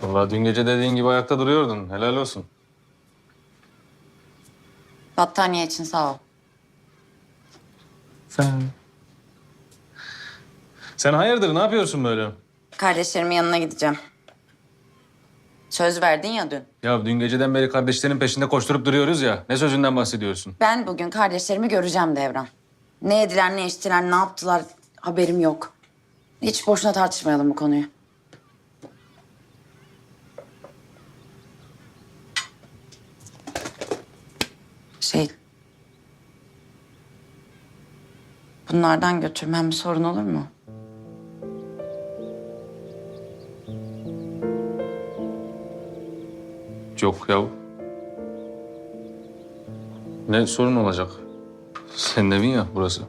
Vallahi dün gece dediğin gibi ayakta duruyordun. Helal olsun. Battaniye için sağ ol. Sen... Sen hayırdır ne yapıyorsun böyle? Kardeşlerimin yanına gideceğim. Söz verdin ya dün. Ya dün geceden beri kardeşlerin peşinde koşturup duruyoruz ya. Ne sözünden bahsediyorsun? Ben bugün kardeşlerimi göreceğim Devran. Ne yediler, ne içtiler, ne yaptılar haberim yok. Hiç boşuna tartışmayalım bu konuyu. Şey... Bunlardan götürmem bir sorun olur mu? Yok ya. Ne sorun olacak? Senin evin ya burası.